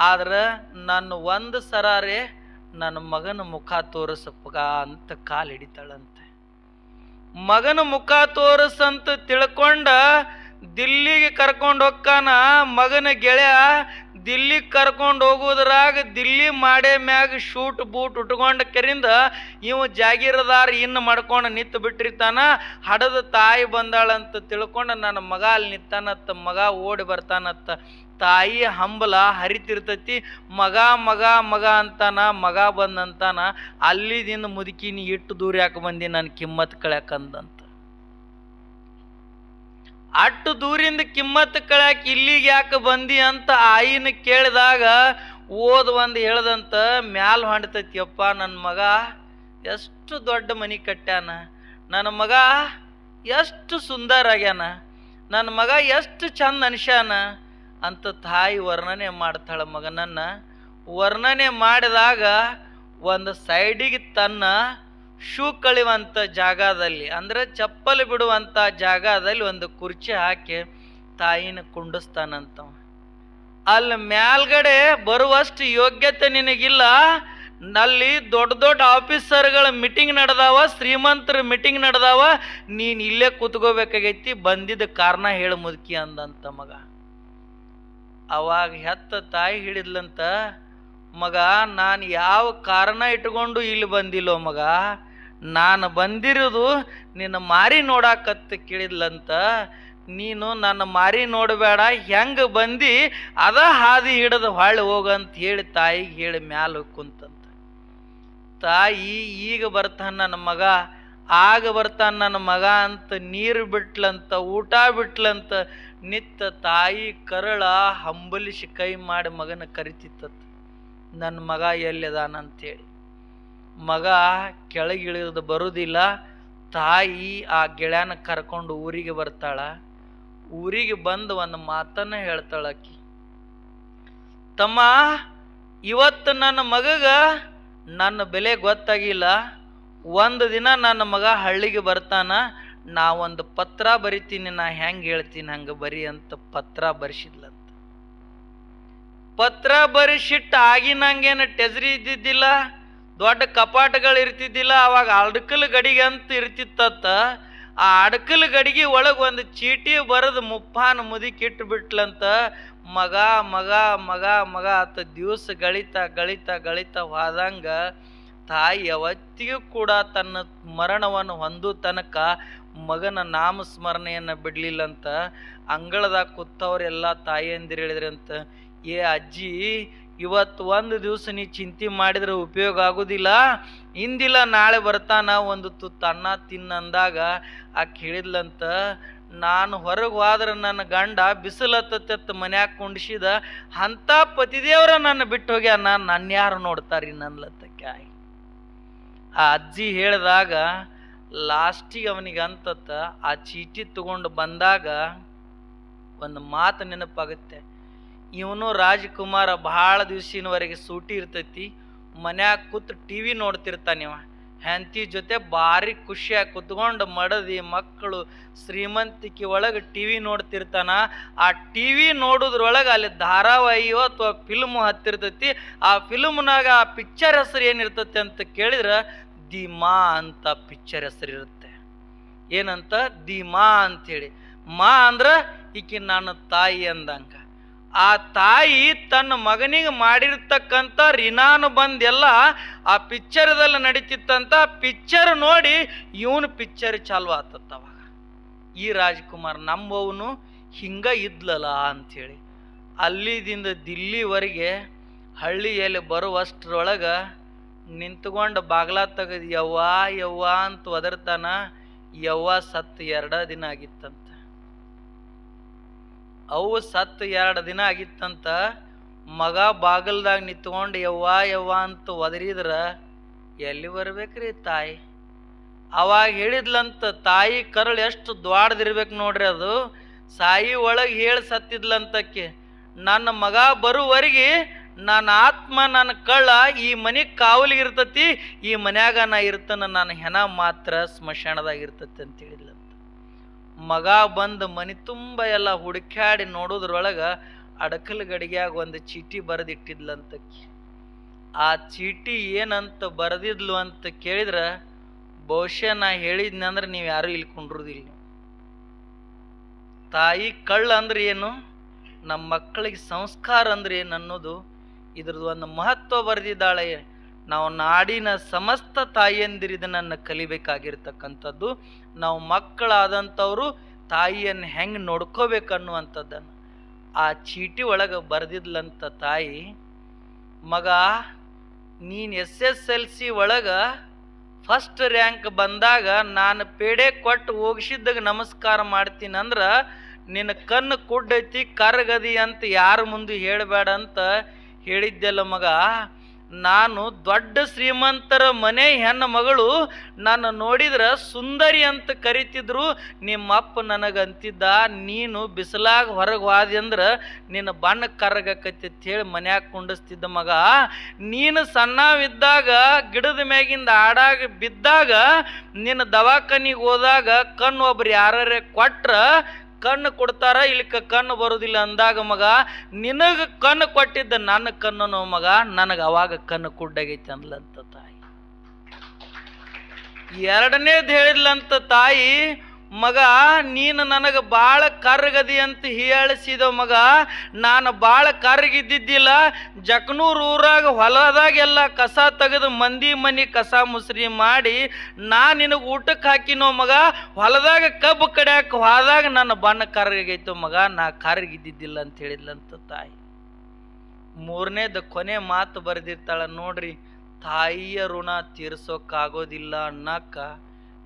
[SPEAKER 1] ಆದ್ರೆ ನನ್ನ ಒಂದು ಸರಾರೆ ನನ್ನ ಮಗನ ಮುಖ ತೋರಿಸಪ್ಪ ಅಂತ ಕಾಲು ಹಿಡಿತಾಳಂತೆ. ಮಗನ ಮುಖ ತೋರಿಸಂತ ತಿಳ್ಕೊಂಡ ದಿಲ್ಲಿಗೆ ಕರ್ಕೊಂಡು ಹೋಗ್ಕಾನ ಮಗನ ಗೆಳೆಯ ದಿಲ್ಲಿಗೆ ಕರ್ಕೊಂಡು ಹೋಗೋದ್ರಾಗ ದಿಲ್ಲಿ ಮಾಡೇ ಮ್ಯಾಗ ಶೂಟ್ ಬೂಟ್ ಉಟ್ಕೊಂಡ ಕರಿಂದ ಇವ ಜಾಗೀರದಾರ ಇನ್ನು ಮಾಡ್ಕೊಂಡು ನಿಂತು ಬಿಟ್ಟಿರ್ತಾನ, ಹಡದ ತಾಯಿ ಬಂದಾಳಂತ ತಿಳ್ಕೊಂಡು ನನ್ನ ಮಗ ಅಲ್ಲಿ ನಿಂತಾನತ್ತ ಮಗ ಓಡಿ ಬರ್ತಾನತ್ತ ತಾಯಿ ಹಂಬಲ ಹರಿತಿರ್ತೈತಿ, ಮಗ ಮಗ ಮಗ ಅಂತಾನ, ಮಗ ಬಂದಂತಾನ ಅಲ್ಲಿದಿಂದ ಮುದುಕಿನ ಇಟ್ಟು ದೂರ ಯಾಕೆ ಬಂದಿ ನನ್ನ ಕಿಮ್ಮತ್ ಕಳ್ಯಾಕಂದಂತ ಅಟ್ಟು ದೂರಿಂದ ಕಿಮ್ಮತ್ ಕಳ್ಯಾಕ ಇಲ್ಲಿಗೆ ಯಾಕೆ ಬಂದಿ ಅಂತ ಆಯಿನ ಕೇಳಿದಾಗ ಓದ್ ಒಂದು ಹೇಳ್ದಂತ ಮ್ಯಾಲ್ ಹೊಂಡ್ತೈತಿಯಪ್ಪ ನನ್ನ ಮಗ. ಎಷ್ಟು ದೊಡ್ಡ ಮನೆ ಕಟ್ಟ್ಯಾನ. ನನ್ನ ಮಗ ಎಷ್ಟು ಸುಂದರ ಆಗ್ಯಾನ. ನನ್ನ ಮಗ ಎಷ್ಟು ಚಂದ ಅನ್ಸ್ಯಾನ ಅಂತ ತಾಯಿ ವರ್ಣನೆ ಮಾಡ್ತಾಳ ಮಗನನ್ನ. ವರ್ಣನೆ ಮಾಡಿದಾಗ ಒಂದು ಸೈಡಿಗೆ ತನ್ನ ಶೂ ಕಳಿವಂಥ ಜಾಗದಲ್ಲಿ, ಅಂದರೆ ಚಪ್ಪಲಿ ಬಿಡುವಂಥ ಜಾಗದಲ್ಲಿ ಒಂದು ಕುರ್ಚಿ ಹಾಕಿ ತಾಯಿನ ಕುಂಡಿಸ್ತಾನಂತ ಅಲ್ಲಿ ಮ್ಯಾಲ್ಗಡೆ ಬರುವಷ್ಟು ಯೋಗ್ಯತೆ ನಿನಗಿಲ್ಲ? ಅಲ್ಲಿ ದೊಡ್ಡ ದೊಡ್ಡ ಆಫೀಸರ್ಗಳ ಮೀಟಿಂಗ್ ನಡೆದಾವ, ಶ್ರೀಮಂತರ ಮೀಟಿಂಗ್ ನಡೆದಾವ, ನೀನು ಇಲ್ಲೇ ಕೂತ್ಕೋಬೇಕಾಗೈತಿ, ಬಂದಿದ್ದ ಕಾರಣ ಹೇಳು ಮುದುಕಿ ಅಂದಂತ ಮಗ. ಅವಾಗ ಹೆತ್ತ ತಾಯಿ ಹಿಡಿದ್ಲಂತ ಮಗ, ನಾನು ಯಾವ ಕಾರಣ ಇಟ್ಕೊಂಡು ಇಲ್ಲಿ ಬಂದಿಲ್ಲೋ ಮಗ? ನಾನು ಬಂದಿರೋದು ನಿನ್ನ ಮಾರಿ ನೋಡಾಕತ್ತ ಕೇಳಿದ್ಲಂತ, ನೀನು ನನ್ನ ಮಾರಿ ನೋಡಬೇಡ, ಹೆಂಗೆ ಬಂದು ಅದ ಹಾದಿ ಹಿಡಿದು ಹೊಳ್ಳಿ ಹೋಗಂತ ಹೇಳಿ ತಾಯಿಗೆ ಹೇಳಿ ಮ್ಯಾಲ ಕುಂತಂತ. ತಾಯಿ ಈಗ ಬರ್ತಾನ ನನ್ನ ಮಗ, ಆಗ ಬರ್ತಾನ ನನ್ನ ಮಗ ಅಂತ ನೀರು ಬಿಟ್ಲಂತ, ಊಟ ಬಿಟ್ಲಂತ ನಿತ್ತ ತಾಯಿ ಕರಳ ಹಂಬಲಿಸಿ ಕೈ ಮಾಡಿ ಮಗನ ಕರಿತಿತ್ತ ನನ್ನ ಮಗ ಎಲ್ಲಿದಾನಂತೇಳಿ ಮಗ ಕೆಳಗಿಳಿದು ಬರುವುದಿಲ್ಲ ತಾಯಿ ಆ ಗೆಳೆಯನ ಕರ್ಕೊಂಡು ಊರಿಗೆ ಬರ್ತಾಳ. ಊರಿಗೆ ಬಂದು ಒಂದು ಮಾತನ್ನ ಹೇಳ್ತಾಳ ಆಕಿ. ತಮ್ಮ, ಇವತ್ತು ನನ್ನ ಮಗಗ ನನ್ನ ಬೆಲೆ ಗೊತ್ತಾಗಿಲ್ಲ. ಒಂದು ದಿನ ನನ್ನ ಮಗ ಹಳ್ಳಿಗೆ ಬರ್ತಾನ. ನಾ ಒಂದು ಪತ್ರ ಬರಿತೀನಿ, ನಾ ಹೆಂಗೆ ಹೇಳ್ತೀನಿ ಹಂಗೆ ಬರಿ ಅಂತ ಪತ್ರ ಬರೆಸಿದ್ಲಂತ. ಪತ್ರ ಬರೆಸಿಟ್ಟು ಆಗಿನಂಗೇನು ಟೆಜರಿ ಇದ್ದಿದ್ದಿಲ್ಲ. ದೊಡ್ಡ ಕಪಾಟಗಳು ಇರ್ತಿದ್ದಿಲ್ಲ, ಅವಾಗ ಅಡ್ಕಲ್ ಗಡಿಗೆ ಅಂತ ಇರ್ತಿತ್ತತ್ತ ಆ ಅಡ್ಕಲ್ ಗಡಿಗೆ ಒಳಗೆ ಒಂದು ಚೀಟಿ ಬರೆದು ಮುಪ್ಪಾನ ಮುದಿಕಿಟ್ಟು ಬಿಟ್ಲಂತ ಮಗ ಮಗ ಮಗ ಮಗ ಆತ ದಿವಸ ಗಳಿತ ಗಳಿತ ಗಳಿತ ಹೋದಂಗ ತಾಯಿ ಯಾವತ್ತಿಗೂ ಕೂಡ ತನ್ನ ಮರಣವನ್ನು ಹೊಂದು ತನಕ ಮಗನ ನಾಮಸ್ಮರಣೆಯನ್ನು ಬಿಡಲಿಲ್ಲಂತ ಅಂಗಳದಾಗ ಕೂತವ್ರೆಲ್ಲ ತಾಯಿಯಂದಿರು ಹೇಳಿದ್ರಂತ, ಏ ಅಜ್ಜಿ ಇವತ್ತು ಒಂದು ದಿವಸ ನೀ ಚಿಂತೆ ಮಾಡಿದ್ರೆ ಉಪಯೋಗ ಆಗೋದಿಲ್ಲ. ಇಂದಿಲ್ಲ ನಾಳೆ ಬರ್ತಾನ ಒಂದು ತುತ್ತು ಅನ್ನ ತಿನ್ನಂದಾಗ ಆ ಕೇಳಿದ್ಲಂತ ನಾನು ಹೊರಗೆ ಹೋದ್ರೆ ನನ್ನ ಗಂಡ ಬಿಸಿಲತ್ತ ಮನ್ಯಾಗ ಕುಂಡಿಸಿದ ಅಂಥ ಪತಿದೇವ್ರ ನನ್ನ ಬಿಟ್ಟು ಹೋಗ್ಯಾನ. ನನ್ನ ಯಾರು ನೋಡ್ತಾರಿ ನನ್ನತ್ತ ಆಯ್ ಆ ಅಜ್ಜಿ ಹೇಳಿದಾಗ ಲಾಸ್ಟಿಗೆ ಅವನಿಗೆ ಅಂತತ್ತ ಆ ಚೀಟಿ ತಗೊಂಡು ಬಂದಾಗ ಒಂದು ಮಾತು ನೆನಪಾಗುತ್ತೆ. ಇವನು ರಾಜ್ಕುಮಾರ ಭಾಳ ದಿವ್ಸಿನವರೆಗೆ ಸೂಟಿ ಇರ್ತೈತಿ, ಮನ್ಯಾಗ ಕೂತು ಟಿ ವಿ ನೋಡ್ತಿರ್ತಾನಿವ ಹೆಂಡತಿ ಜೊತೆ ಭಾರಿ ಖುಷಿಯಾಗಿ ಕುತ್ಕೊಂಡು ಮಡದಿ ಮಕ್ಕಳು ಶ್ರೀಮಂತಿಕೆ ಒಳಗೆ ಟಿ ವಿ ನೋಡ್ತಿರ್ತಾನ. ಆ ಟಿ ವಿ ನೋಡೋದ್ರೊಳಗೆ ಅಲ್ಲಿ ಧಾರಾವಾಹಿಯೋ ಅಥವಾ ಫಿಲ್ಮ್ ಹತ್ತಿರ್ತೈತಿ. ಆ ಫಿಲ್ಮ್ನಾಗ ಆ ಪಿಕ್ಚರ್ ಹೆಸರು ಏನಿರ್ತೈತಿ ಅಂತ ಕೇಳಿದ್ರೆ ದಿಮಾ ಅಂತ ಪಿಕ್ಚರ್ ಹೆಸರು ಇರುತ್ತೆ. ಏನಂತ? ದಿಮಾ ಹೇಳಿ. ಮಾ ಅಂದ್ರೆ ಈಕಿ ನನ್ನ ತಾಯಿ ಅಂದಂಗ. ಆ ತಾಯಿ ತನ್ನ ಮಗನಿಗೆ ಮಾಡಿರ್ತಕ್ಕಂಥ ರಿನಾನು ಬಂದೆಲ್ಲ ಆ ಪಿಕ್ಚರ್ದಲ್ಲಿ ನಡೀತಿತ್ತಂತ ಪಿಕ್ಚರ್ ನೋಡಿ ಇವನು ಪಿಕ್ಚರ್ ಚಾಲು ಆತತ್ತವಾಗ ಈ ರಾಜ್ಕುಮಾರ್ ನಂಬವನು ಹಿಂಗ ಇದ್ಲಲ್ಲ ಅಂಥೇಳಿ ಅಲ್ಲಿದಿಂದ ದಿಲ್ಲಿವರೆಗೆ ಹಳ್ಳಿಯಲ್ಲಿ ಬರುವಷ್ಟರೊಳಗೆ ನಿಂತ್ಕೊಂಡು ಬಾಗ್ಲ ತೆಗೆದು ಯವ್ವಾ ಯವ್ವಾ ಅಂತ ಒದರ್ತಾನ, ಯವ್ವ ಸತ್ತು ಎರಡ ದಿನ ಆಗಿತ್ತಂತ. ಅವು ಸತ್ತು ಎರಡು ದಿನ ಆಗಿತ್ತಂತ ಮಗ ಬಾಗಲ್ದಾಗ ನಿಂತ್ಕೊಂಡು ಯವ್ವ ಯವ್ವ ಅಂತ ಒದರಿದ್ರ, ಎಲ್ಲಿ ಬರ್ಬೇಕ್ರಿ ತಾಯಿ? ಅವಾಗ ಹೇಳಿದ್ಲಂತ ತಾಯಿ ಕರಳು ಎಷ್ಟು ದ್ವಾಡ್ದಿರ್ಬೇಕು ನೋಡ್ರಿ ಅದು. ಸಾಯಿ ಒಳಗೆ ಹೇಳಿ ಸತ್ತಿದ್ಲಂತಕ್ಕೆ, ನನ್ನ ಮಗ ಬರುವರೆಗೆ ನನ್ನ ಆತ್ಮ, ನನ್ನ ಕಳ್ಳ ಈ ಮನೆ ಕಾವಲಿಗೆ ಇರ್ತತಿ, ಈ ಮನ್ಯಾಗ ನಾ ಇರ್ತನ, ನನ್ನ ಹೆಣ ಮಾತ್ರ ಸ್ಮಶಾನದಾಗ ಇರ್ತತಿ ಅಂತ ಹೇಳಿದ್ಲಂತ. ಮಗ ಬಂದು ಮನೆ ತುಂಬ ಎಲ್ಲ ಹುಡುಕ್ಯಾಡಿ ನೋಡೋದ್ರೊಳಗೆ ಅಡಕಲ್ ಗಡಿಗ್ಯಾಗ ಒಂದು ಚೀಟಿ ಬರೆದಿಟ್ಟಿದ್ಲಂತಕ್ಕಿ ಆ ಚೀಟಿ ಏನಂತ ಬರೆದಿದ್ಲು ಅಂತ ಕೇಳಿದ್ರೆ ಬಹುಶಃ ನಾ ಹೇಳಿದ್ನಂದ್ರೆ ನೀವು ಯಾರು ಇಲ್ಲಿ ಕುಂಡ್ರುದಿಲ್ಲ ತಾಯಿ ಕಳ್ಳ ಅಂದ್ರೆ ಏನು ನಮ್ಮ ಮಕ್ಕಳಿಗೆ ಸಂಸ್ಕಾರ ಅಂದ್ರೆ ಏನು ಅನ್ನೋದು ಇದ್ರದ್ದು ಒಂದು ಮಹತ್ವ ಬರೆದಿದ್ದಾಳೆ ನಾವು ನಾಡಿನ ಸಮಸ್ತ ತಾಯಿಯಂದಿರಿದನನ್ನು ಕಲಿಬೇಕಾಗಿರ್ತಕ್ಕಂಥದ್ದು. ನಾವು ಮಕ್ಕಳಾದಂಥವರು ತಾಯಿಯನ್ನು ಹೆಂಗೆ ನೋಡ್ಕೋಬೇಕನ್ನುವಂಥದ್ದನ್ನು. ಆ ಚೀಟಿ ಒಳಗೆ ಬರೆದಿದ್ಲಂತ ತಾಯಿ, ಮಗ, ನೀನು ಎಸ್ ಎಸ್ ಎಲ್ ಸಿ ಒಳಗೆ ಫಸ್ಟ್ ರ್ಯಾಂಕ್ ಬಂದಾಗ ನಾನು ಪೇಡೆ ಕೊಟ್ಟು ಹೋಗಿಸಿದ್ದಾಗ ನಮಸ್ಕಾರ ಮಾಡ್ತೀನಿ ಅಂದ್ರೆ ನಿನ್ನ ಕಣ್ಣು ಕುಡ್ಡೈತಿ ಕರಗದಿ ಅಂತ ಯಾರ ಮುಂದೆ ಹೇಳಬೇಡ ಅಂತ ಹೇಳಿದ್ದೆಲ್ಲ ಮಗ. ನಾನು ದೊಡ್ಡ ಶ್ರೀಮಂತರ ಮನೆ ಹೆಣ್ಣು ಮಗಳು, ನನ್ನ ನೋಡಿದ್ರೆ ಸುಂದರಿ ಅಂತ ಕರಿತಿದ್ರು, ನಿಮ್ಮಪ್ಪ ನನಗಂತಿದ್ದ, ನೀನು ಬಿಸಿಲಾಗ ಹೊರಗೆ ಹೋದಿ ಅಂದ್ರೆ ನಿನ್ನ ಬಣ್ಣ ಕರಗಕತ್ತಿ ಹೇಳಿ ಮನ್ಯಾಗ ಕುಂಡಿಸ್ತಿದ್ದ ಮಗ. ನೀನು ಸಣ್ಣವಿದ್ದಾಗ, ಗಿಡದ ಮ್ಯಾಗಿಂದ ಆಡಾಗ ಬಿದ್ದಾಗ, ನಿನ್ನ ದವಾಖಾನಿಗೆ ಹೋದಾಗ ಕಣ್ಣು ಒಬ್ರು ಯಾರೇ ಕೊಟ್ರ ಕಣ್ಣು ಕೊಡ್ತಾರ, ಇಲ್ಲಿಕ ಕಣ್ಣು ಬರುದಿಲ್ಲ ಅಂದಾಗ ಮಗ, ನಿನಗೆ ಕಣ್ಣು ಕೊಟ್ಟಿದ್ದ ನನ್ನ ಕಣ್ಣು ಮಗ, ನನಗೆ ಅವಾಗ ಕಣ್ಣು ಕುಡ್ಡಾಗೈತೆ ಅಂದ್ಲಂತ ತಾಯಿ. ಎರಡನೇದು ಹೇಳಿದ್ಲಂತ ತಾಯಿ ಮಗ, ನೀನು ನನಗೆ ಭಾಳ ಕರ್ಗದಿ ಅಂತ ಹೇಳಿಸಿದ ಮಗ, ನಾನು ಭಾಳ ಕರ್ಗಿದ್ದಿದ್ದಿಲ್ಲ. ಜಕ್ನೂರು ಊರಾಗ ಹೊಲದಾಗೆಲ್ಲ ಕಸ ತೆಗೆದು ಮಂದಿ ಮನಿ ಕಸ ಮುಸ್ರಿ ಮಾಡಿ, ನಾ ನಿನಗೆ ಊಟಕ್ಕೆ ಹಾಕಿನೋ ಮಗ, ಹೊಲದಾಗ ಕಬ್ಬು ಕಡ್ಯಾಕ ಹೋದಾಗ ನನ್ನ ಬಣ್ಣ ಕರ್ಗೈತು ಮಗ, ನಾ ಕರ್ಗಿದ್ದಿದ್ದಿಲ್ಲ ಅಂತ ಹೇಳಿದ್ಲಂತ ತಾಯಿ. ಮೂರನೇದ ಕೊನೆ ಮಾತು ಬರೆದಿರ್ತಾಳ ನೋಡ್ರಿ, ತಾಯಿಯ ಋಣ ತೀರ್ಸೋಕ್ಕಾಗೋದಿಲ್ಲ ಅನ್ನಕ್ಕ.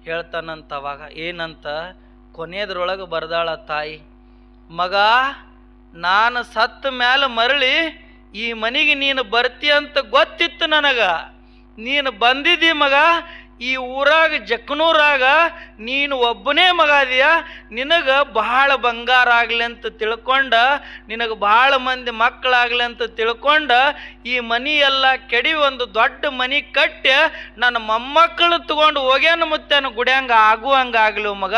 [SPEAKER 1] ಹೇಳ್ತಾನಂತ ಅವಾಗ ಏನಂತ? ಕೊನೆಯದ್ರೊಳಗೆ ಬರ್ದಾಳ ತಾಯಿ. ಮಗ, ನಾನು ಸತ್ತ ಮ್ಯಾಲ ಮರಳಿ ಈ ಮನೆಗೆ ನೀನು ಬರ್ತಿ ಅಂತ ಗೊತ್ತಿತ್ತು ನನಗ. ನೀನು ಬಂದಿದ್ದಿ ಮಗ ಈ ಊರಾಗ ಜಕ್ನೂರಾಗ ನೀನು ಒಬ್ಬನೇ ಮಗ ಅದೀಯ? ನಿನಗೆ ಬಹಳ ಬಂಗಾರ ಆಗಲಿ ಅಂತ ತಿಳ್ಕೊಂಡ, ನಿನಗೆ ಬಹಳ ಮಂದಿ ಮಕ್ಕಳಾಗ್ಲಿ ಅಂತ ತಿಳ್ಕೊಂಡ, ಈ ಮನಿ ಎಲ್ಲ ಕೆಡಿ ಒಂದು ದೊಡ್ಡ ಮನಿ ಕಟ್ಟಿ ನನ್ನ ಮೊಮ್ಮಕ್ಕಳು ತಗೊಂಡು ಹೋಗ್ಯಾನ ಮುತ್ತೇನು ಗುಡ್ಯಾಂಗ ಆಗುವಂಗ ಆಗಲಿ ಮಗ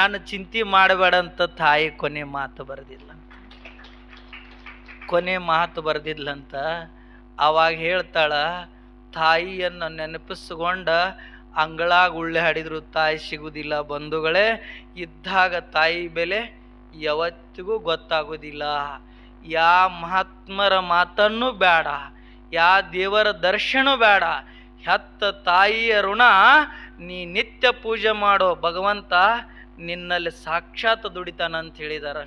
[SPEAKER 1] ನಾನು ಚಿಂತೆ ಮಾಡಬೇಡ ಅಂತ ತಾಯಿ ಕೊನೆ ಮಾತು ಬರೆದಿಲ್ಲ ಕೊನೆ ಮಾತು ಬರೆದಿಲ್ಲಂತ ಅವಾಗ ಹೇಳ್ತಾಳ, ತಾಯಿಯನ್ನು ನೆನಪಿಸ್ಕೊಂಡ ಅಂಗಳಾಗ ಗುಳ್ಳೆ ಹಾಡಿದ್ರು ತಾಯಿ ಸಿಗುವುದಿಲ್ಲ ಬಂಧುಗಳೇ, ಇದ್ದಾಗ ತಾಯಿ ಬೆಲೆ ಯಾವತ್ತಿಗೂ ಗೊತ್ತಾಗೋದಿಲ್ಲ. ಯಾ ಮಹಾತ್ಮರ ಮಾತನ್ನು ಬೇಡ ಯಾ ದೇವರ ದರ್ಶನ ಬೇಡ ಹೆತ್ತ ತಾಯಿಯ ಋಣ ನೀ ನಿತ್ಯ ಪೂಜೆ ಮಾಡೋ ಭಗವಂತ ನಿನ್ನಲ್ಲಿ ಸಾಕ್ಷಾತ್ ದುಡಿತಾನಂತ ಹೇಳಿದಾರ.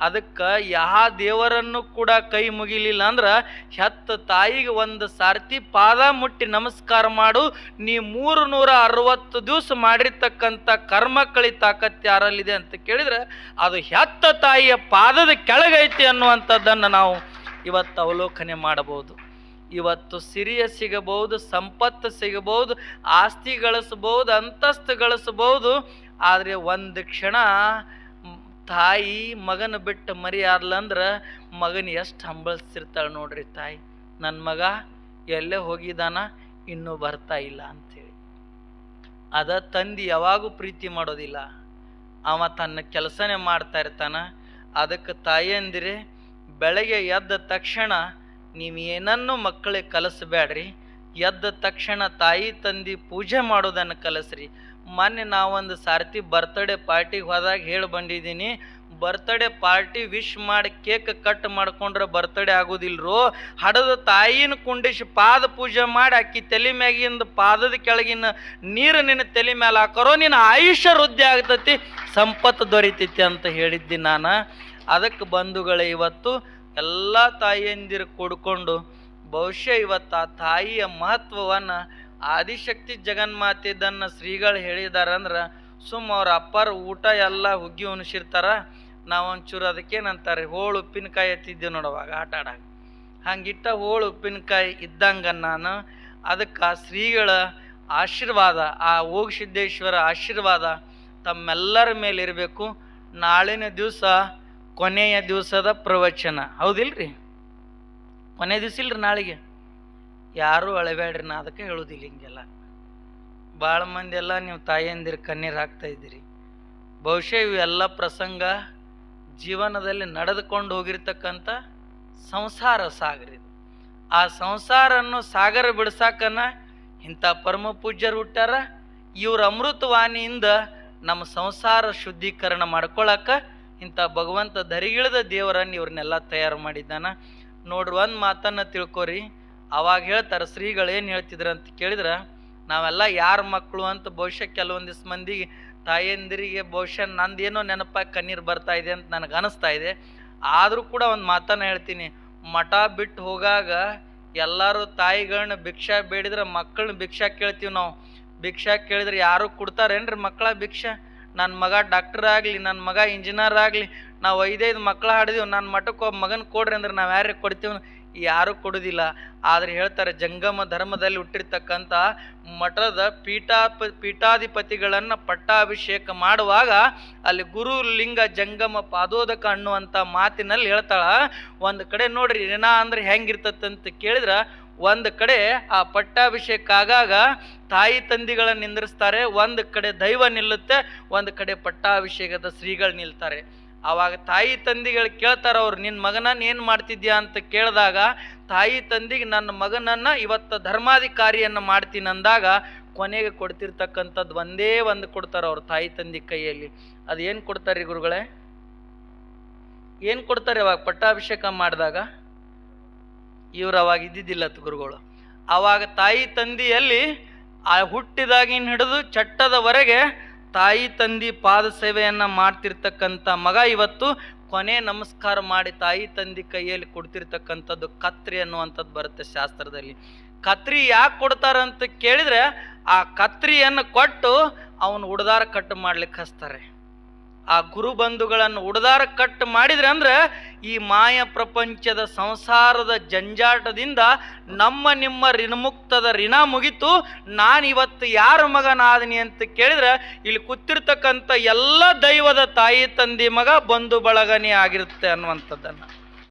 [SPEAKER 1] ಅದಕ್ಕೆ ಯಾ ದೇವರನ್ನು ಕೂಡ ಕೈ ಮುಗಿಲಿಲ್ಲ ಅಂದ್ರೆ ಹೆತ್ತ ತಾಯಿಗೆ ಒಂದು ಸಾರ್ತಿ ಪಾದ ಮುಟ್ಟಿ ನಮಸ್ಕಾರ ಮಾಡು, ನೀ ಮೂರು ನೂರ ಅರವತ್ತು ದಿವಸ ಮಾಡಿರ್ತಕ್ಕಂಥ ಕರ್ಮ ಕಳಿ ತಾಕತ್ ಯಾರಲ್ಲಿದೆ ಅಂತ ಕೇಳಿದ್ರೆ ಅದು ಹೆತ್ತ ತಾಯಿಯ ಪಾದದ ಕೆಳಗೈತಿ ಅನ್ನುವಂಥದ್ದನ್ನು ನಾವು ಇವತ್ತು ಅವಲೋಕನೆ ಮಾಡಬಹುದು. ಇವತ್ತು ಸಿರಿಯ ಸಿಗಬಹುದು, ಸಂಪತ್ತು ಸಿಗಬಹುದು, ಆಸ್ತಿ ಗಳಿಸಬಹುದು, ಅಂತಸ್ತು ಗಳಿಸಬಹುದು, ಆದರೆ ಒಂದು ಕ್ಷಣ ತಾಯಿ ಮಗನ ಬಿಟ್ಟು ಆರ್ಲಂದ್ರ ಮಗನ ಎಷ್ಟು ಹಂಬಲಿಸ್ತಿರ್ತಾಳೆ ನೋಡ್ರಿ ತಾಯಿ. ನನ್ನ ಮಗ ಎಲ್ಲೇ ಹೋಗಿದಾನ, ಇನ್ನೂ ಬರ್ತಾ ಇಲ್ಲ ಅಂಥೇಳಿ ಅದ ತಂದಿ ಯಾವಾಗೂ ಪ್ರೀತಿ ಮಾಡೋದಿಲ್ಲ. ಅವ ತನ್ನ ಕೆಲಸನೇ ಮಾಡ್ತಾ ಇರ್ತಾನ. ಅದಕ್ಕೆ ತಾಯಿಯಂದಿರೆ ಬೆಳಗ್ಗೆ ಎದ್ದ ತಕ್ಷಣ ನೀವು ಏನನ್ನು ಮಕ್ಕಳಿಗೆ ಕಲಿಸ್ಬೇಡ್ರಿ. ಎದ್ದ ತಕ್ಷಣ ತಾಯಿ ತಂದಿ ಪೂಜೆ ಮಾಡೋದನ್ನು ಕಲಿಸ್ರಿ. ಮೊನ್ನೆ ನಾವೊಂದು ಸಾರ್ತಿ ಬರ್ತ್ಡೇ ಪಾರ್ಟಿಗೆ ಹೋದಾಗ ಹೇಳಿ ಬಂದಿದ್ದೀನಿ. ಬರ್ತ್ಡೇ ಪಾರ್ಟಿ ವಿಶ್ ಮಾಡಿ ಕೇಕ್ ಕಟ್ ಮಾಡ್ಕೊಂಡ್ರೆ ಬರ್ತ್ಡೇ ಆಗೋದಿಲ್ರೋ? ಹಡದ ತಾಯಿನ ಕುಂಡಿಸಿ ಪಾದ ಪೂಜೆ ಮಾಡಿ ಅಕ್ಕಿ ತಲೆ ಮ್ಯಾಗಿಂದ ಪಾದದ ಕೆಳಗಿನ ನೀರು ನಿನ್ನ ತಲೆ ಮೇಲೆ ಹಾಕೋರೋ, ನಿನ್ನ ಆಯುಷ್ಯ ವೃದ್ಧಿ ಆಗ್ತತಿ, ಸಂಪತ್ತು ದೊರೀತೈತಿ ಅಂತ ಹೇಳಿದ್ದೆ ನಾನು. ಅದಕ್ಕೆ ಬಂಧುಗಳ, ಇವತ್ತು ಎಲ್ಲ ತಾಯಿಯಂದಿರು ಕೊಡ್ಕೊಂಡು ಬಹುಶಃ ಇವತ್ತು ಆ ತಾಯಿಯ ಮಹತ್ವವನ್ನು ಆದಿಶಕ್ತಿ ಜಗನ್ಮಾತಿದ್ದನ್ನು ಶ್ರೀಗಳು ಹೇಳಿದಾರಂದ್ರೆ ಸುಮ್ಮ ಅವ್ರ ಅಪ್ಪಾರ ಊಟ ಎಲ್ಲ ಹುಗ್ಗಿ ಉಣಿಸಿರ್ತಾರ ನಾವು ಒಂಚೂರು ಅದಕ್ಕೇನಂತಾರೆ, ಹೋಳು ಉಪ್ಪಿನಕಾಯಿ ಎತ್ತಿದ್ದೆ ನೋಡುವಾಗ ಆಟ ಆಡಾಗ. ಹಂಗಿಟ್ಟ ಹೋಳು ಉಪ್ಪಿನಕಾಯಿ ಇದ್ದಂಗ ನಾನು ಅದಕ್ಕೆ ಶ್ರೀಗಳ ಆಶೀರ್ವಾದ, ಆ ಓಗಸಿದ್ದೇಶ್ವರ ಆಶೀರ್ವಾದ ತಮ್ಮೆಲ್ಲರ ಮೇಲೆ ಇರಬೇಕು. ನಾಳಿನ ದಿವಸ ಕೊನೆಯ ದಿವಸದ ಪ್ರವಚನ. ಹೌದಿಲ್ರಿ? ಕೊನೆ ದಿವಸ ಇಲ್ರಿ ನಾಳೆಗೆ? ಯಾರೂ ಅಳಬೇಡ್ರಿ, ನಾ ಅದಕ್ಕೆ ಹೇಳೋದಿಲ್ಲ ಹಿಂಗೆಲ್ಲ. ಭಾಳ ಮಂದಿ ಎಲ್ಲ ನೀವು ತಾಯಿಯಂದಿರು ಕಣ್ಣೀರು ಹಾಕ್ತಾ ಇದ್ದೀರಿ. ಬಹುಶಃ ಇವೆಲ್ಲ ಪ್ರಸಂಗ ಜೀವನದಲ್ಲಿ ನಡೆದುಕೊಂಡು ಹೋಗಿರ್ತಕ್ಕಂಥ ಸಂಸಾರ ಸಾಗರ ಇದು. ಆ ಸಂಸಾರನ್ನು ಸಾಗರ ಬಿಡ್ಸಾಕನ ಇಂಥ ಪರಮ ಪೂಜ್ಯರು ಹುಟ್ಟಾರ ಇವ್ರ ಅಮೃತವಾಣಿಯಿಂದ ನಮ್ಮ ಸಂಸಾರ ಶುದ್ಧೀಕರಣ ಮಾಡ್ಕೊಳಕ ಇಂಥ ಭಗವಂತ ದರಿಗಿಳಿದ ದೇವರನ್ನು ಇವ್ರನ್ನೆಲ್ಲ ತಯಾರು ಮಾಡಿದ್ದಾನ. ನೋಡ್ರಿ ಒಂದು ಮಾತನ್ನು ತಿಳ್ಕೊರಿ. ಅವಾಗ ಹೇಳ್ತಾರೆ ಶ್ರೀಗಳು ಏನು ಹೇಳ್ತಿದ್ರು ಅಂತ ಕೇಳಿದ್ರೆ? ನಾವೆಲ್ಲ ಯಾರ ಮಕ್ಕಳು ಅಂತ ಬಹುಶಃ ಕೆಲವೊಂದಿಷ್ಟು ಮಂದಿ ತಾಯಂದಿರಿಗೆ ಬಹುಶಃ ನಂದೇನೋ ನೆನಪಾಗಿ ಕಣ್ಣೀರು ಬರ್ತಾ ಇದೆ ಅಂತ ನನಗೆ ಅನಿಸ್ತಾ ಇದೆ. ಆದರೂ ಕೂಡ ಒಂದು ಮಾತನ್ನು ಹೇಳ್ತೀನಿ. ಮಠ ಬಿಟ್ಟು ಹೋಗಾಗ ಎಲ್ಲರೂ ತಾಯಿಗಳನ್ನ ಭಿಕ್ಷಾ ಬೇಡಿದ್ರೆ ಮಕ್ಕಳನ್ನ ಭಿಕ್ಷಾ ಕೇಳ್ತೀವಿ ನಾವು. ಭಿಕ್ಷಾ ಕೇಳಿದ್ರೆ ಯಾರು ಕೊಡ್ತಾರೇನ್ರಿ ಮಕ್ಕಳ ಭಿಕ್ಷಾ? ನನ್ನ ಮಗ ಡಾಕ್ಟರ್ ಆಗಲಿ ನನ್ನ ಮಗ ಇಂಜಿನಿಯರ್ ಆಗಲಿ, ನಾವು ಐದೈದು ಮಕ್ಕಳ ಹಾಡಿದೀವಿ. ನನ್ನ ಮಠಕ್ಕೆ ಒಬ್ಬ ಮಗನ ಕೊಡ್ರಿ ಅಂದ್ರೆ ನಾವು ಯಾರಿಗೆ ಕೊಡ್ತೀವಿ? ಯಾರು ಕೊಡುವುದಿಲ್ಲ ಆದರೆ ಹೇಳ್ತಾರೆ, ಜಂಗಮ ಧರ್ಮದಲ್ಲಿ ಹುಟ್ಟಿರ್ತಕ್ಕಂಥ ಮಠದ ಪೀಠಾಪ, ಪೀಠಾಧಿಪತಿಗಳನ್ನು ಪಟ್ಟಾಭಿಷೇಕ ಮಾಡುವಾಗ ಅಲ್ಲಿ ಗುರು ಲಿಂಗ ಜಂಗಮ ಪಾದೋದಕ ಅನ್ನುವಂಥ ಮಾತಿನಲ್ಲಿ ಹೇಳ್ತಾಳ, ಒಂದು ಕಡೆ ನೋಡ್ರಿ ಏನ ಅಂದ್ರೆ ಹೆಂಗಿರ್ತದಂತ ಕೇಳಿದ್ರೆ, ಒಂದು ಕಡೆ ಆ ಪಟ್ಟಾಭಿಷೇಕ ಆಗಾಗ ತಾಯಿ ತಂದಿಗಳನ್ನ ನಿಂದಿರಿಸ್ತಾರೆ, ಒಂದು ಕಡೆ ದೈವ ನಿಲ್ಲುತ್ತೆ, ಒಂದು ಕಡೆ ಪಟ್ಟಾಭಿಷೇಕದ ಶ್ರೀಗಳು ನಿಲ್ತಾರೆ. ಆವಾಗ ತಾಯಿ ತಂದಿಗಳು ಕೇಳ್ತಾರ ಅವ್ರು ನಿನ್ನ ಮಗನನ್ನು ಏನು ಮಾಡ್ತಿದ್ಯಾ? ಅಂತ ಕೇಳಿದಾಗ, ತಾಯಿ ತಂದಿಗೆ ನನ್ನ ಮಗನನ್ನು ಇವತ್ತು ಧರ್ಮಾಧಿಕಾರಿಯನ್ನು ಮಾಡ್ತೀನಿ ಅಂದಾಗ, ಕೊನೆಗೆ ಕೊಡ್ತಿರ್ತಕ್ಕಂಥದ್ದು ಒಂದೇ ಒಂದು ಕೊಡ್ತಾರೆ ಅವ್ರ ತಾಯಿ ತಂದೆ ಕೈಯಲ್ಲಿ. ಅದು ಏನು ಕೊಡ್ತಾರೆ ಗುರುಗಳೇ? ಏನು ಕೊಡ್ತಾರೆ ಅವಾಗ ಪಟ್ಟಾಭಿಷೇಕ ಮಾಡಿದಾಗ? ಇವ್ರು ಅವಾಗ ಇದ್ದಿದ್ದಿಲ್ಲ ಗುರುಗಳು. ಅವಾಗ ತಾಯಿ ತಂದೆಯಲ್ಲಿ ಆ ಹುಟ್ಟಿದಾಗಿನ ಹಿಡಿದು ಚಟ್ಟದವರೆಗೆ ತಾಯಿ ತಂದಿ ಪಾದ ಸೇವೆಯನ್ನು ಮಾಡ್ತಿರ್ತಕ್ಕಂಥ ಮಗ ಇವತ್ತು ಕೊನೆ ನಮಸ್ಕಾರ ಮಾಡಿ ತಾಯಿ ತಂದಿ ಕೈಯಲ್ಲಿ ಕೊಡ್ತಿರ್ತಕ್ಕಂಥದ್ದು ಕತ್ರಿ ಅನ್ನುವಂಥದ್ದು ಬರುತ್ತೆ ಶಾಸ್ತ್ರದಲ್ಲಿ. ಕತ್ರಿ ಯಾಕೆ ಕೊಡ್ತಾರಂತ ಕೇಳಿದ್ರೆ ಆ ಕತ್ರಿಯನ್ನು ಕೊಟ್ಟು ಅವನು ಉಡ್ದಾರ ಕಟ್ಟು ಮಾಡ್ಲಿಕ್ಕೆ ಹಚ್ತಾರೆ. ಆ ಗುರು ಬಂಧುಗಳನ್ನು ಉಡ್ದಾರ ಕಟ್ ಮಾಡಿದ್ರೆ ಅಂದ್ರೆ ಈ ಮಾಯ ಪ್ರಪಂಚದ ಸಂಸಾರದ ಜಂಜಾಟದಿಂದ ನಮ್ಮ ನಿಮ್ಮ ಋಣಮುಕ್ತದ ಋಣ ಮುಗಿತು. ನಾನು ಇವತ್ತು ಯಾರ ಮಗನಾದನಿ ಅಂತ ಕೇಳಿದ್ರೆ ಇಲ್ಲಿ ಕೂತಿರ್ತಕ್ಕಂಥ ಎಲ್ಲ ದೈವದ ತಾಯಿ ತಂದೆ ಮಗ ಬಂಧು ಬಳಗನೇ ಆಗಿರುತ್ತೆ ಅನ್ನುವಂಥದ್ದನ್ನು.